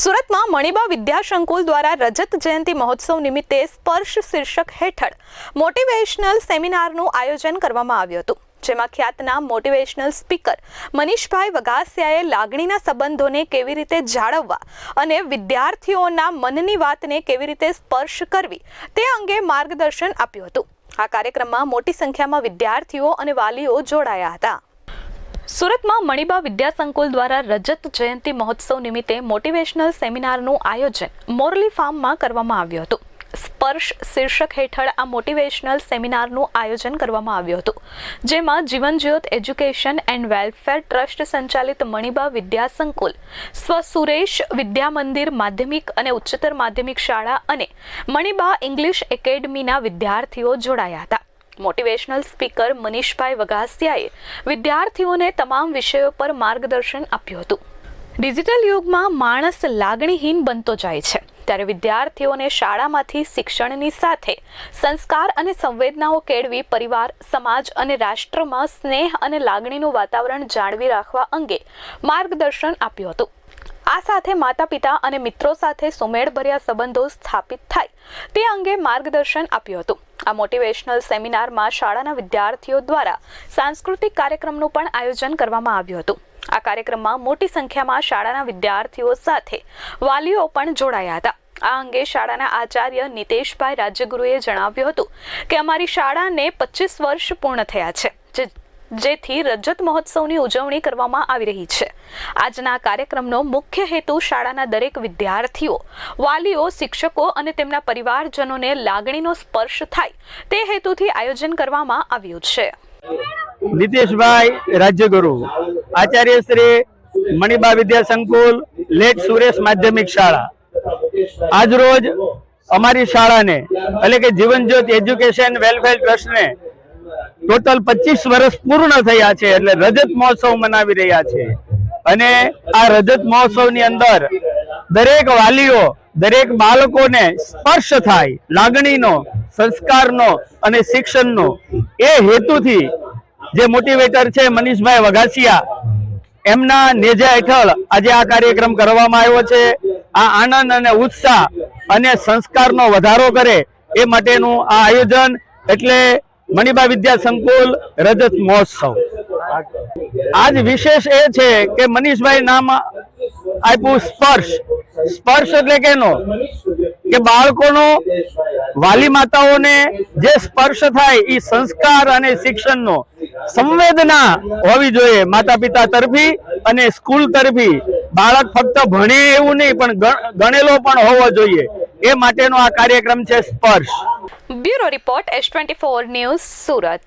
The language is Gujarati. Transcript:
સુરતમાં મણિબા વિદ્યાશંકુલ દ્વારા રજત જયંતિ મહોત્સવ નિમિત્તે સ્પર્શ શીર્ષક હેઠળ મોટિવેશનલ સેમિનારનું આયોજન કરવામાં આવ્યું હતું, જેમાં ખ્યાતનામ મોટિવેશનલ સ્પીકર મનીષભાઈ વઘાસિયાએ લાગણીના સંબંધોને કેવી રીતે જાળવવા અને વિદ્યાર્થીઓના મનની વાતને કેવી રીતે સ્પર્શ કરવી તે અંગે માર્ગદર્શન આપ્યું હતું. આ કાર્યક્રમમાં મોટી સંખ્યામાં વિદ્યાર્થીઓ અને વાલીઓ જોડાયા હતા. સુરતમાં મણિબા વિદ્યા સંકુલ દ્વારા રજત જયંતિ મહોત્સવ નિમિત્તે મોટિવેશનલ સેમિનારનું આયોજન મોરલી ફાર્મમાં કરવામાં આવ્યું હતું. સ્પર્શ શીર્ષક હેઠળ આ મોટિવેશનલ સેમિનારનું આયોજન કરવામાં આવ્યું હતું. જેમાં જીવન જ્યોત એજ્યુકેશન એન્ડ વેલફેર ટ્રસ્ટ સંચાલિત મણિબા વિદ્યા સંકુલ સ્વ વિદ્યા મંદિર માધ્યમિક અને ઉચ્ચતર માધ્યમિક શાળા અને મણિબા ઇંગ્લિશ એકેડમીના વિદ્યાર્થીઓ જોડાયા હતા. મોટિવેશનલ સ્પીકર મનીષભાઈ વઘાસિયાએ વિદ્યાર્થીઓને તમામ વિષયો પર માર્ગદર્શન આપ્યું હતું. ડિજિટલ યુગમાં માણસ લાગણીહીન બનતો જાય છે. ત્યારે વિદ્યાર્થીઓને શાળામાંથી શિક્ષણની સાથે સંસ્કાર અને સંવેદનાઓ કેળવી પરિવાર, સમાજ અને રાષ્ટ્રમાં સ્નેહ અને લાગણીનું વાતાવરણ જાળવી રાખવા અંગે માર્ગદર્શન આપ્યું હતું. આ સાથે માતા પિતા અને મિત્રો સાથે સુમેળભર્યા સંબંધો સ્થાપિત થાય તે અંગે માર્ગદર્શન આપ્યું હતું. આ મોટિવેશનલ સેમિનારમાં શાળાના વિદ્યાર્થીઓ દ્વારા સાંસ્કૃતિક કાર્યક્રમનું પણ આયોજન કરવામાં આવ્યું હતું. આ કાર્યક્રમમાં મોટી સંખ્યામાં શાળાના વિદ્યાર્થીઓ સાથે વાલીઓ પણ જોડાયા હતા. આ અંગે શાળાના આચાર્ય નિતેશભાઈ રાજ્યગુરુએ જણાવ્યું હતું કે અમારી શાળાને પચીસ વર્ષ પૂર્ણ થયા છે. જેથી રજત મહોત્સવની ઉજવણી કરવામાં આવી રહી છે. આજના કાર્યક્રમનો મુખ્ય હેતુ શાળાના દરેક વિદ્યાર્થીઓ, વાલીઓ, શિક્ષકો અને તેમના પરિવારજનોને લાગણીનો સ્પર્શ થાય તે હેતુથી આયોજન કરવામાં આવ્યું છે. નીતિશભાઈ રાજ્યગુરુ, આચાર્ય શ્રી મણિબા વિદ્યા સંકુલ, લેટ સુરેશ માધ્યમિક શાળા. આજ રોજ અમારી શાળાને, એટલે કે જીવન જ્યોત એજ્યુકેશન વેલફેર ટ્રસ્ટને ટોટલ પચીસ વર્ષ પૂર્ણ થયા છે એટલે રજત મહોત્સવ મનાવી રહ્યા છે. અને આ રજત મહોત્સવની અંદર દરેક વાલીઓ, દરેક બાળકોને સ્પર્શ થાય, લાગણીનો, સંસ્કારનો અને શિક્ષણનો. એ હેતુથી જે મોટિવેટર છે મનીષભાઈ વઘાસિયા, એમના નેજા હેઠળ આજે આ કાર્યક્રમ કરવામાં આવ્યો છે. આ આનંદ અને ઉત્સાહ અને સંસ્કારનો વધારો કરે એ માટેનું આ આયોજન એટલે મણિબા વિદ્યા સંકુલ રજત મહોત્સવ. આજ વિશેષ એ છે કે મનીષભાઈ નામ આપ્યું સ્પર્શ. સ્પર્શ એટલે કેનો કે બાળકોનો, વાલી માતાઓને જે સ્પર્શ થાય એ સંસ્કાર અને શિક્ષણનો સંવેદના હોવી જોઈએ માતા પિતા તરફી અને સ્કૂલ તરફી. બાળક ફક્ત ભણે એવું નહીં, પણ ગણેલો પણ હોવો જોઈએ. એ માટેનો આ કાર્યક્રમ છે Sparsh. Bureau report S twenty four news Surat.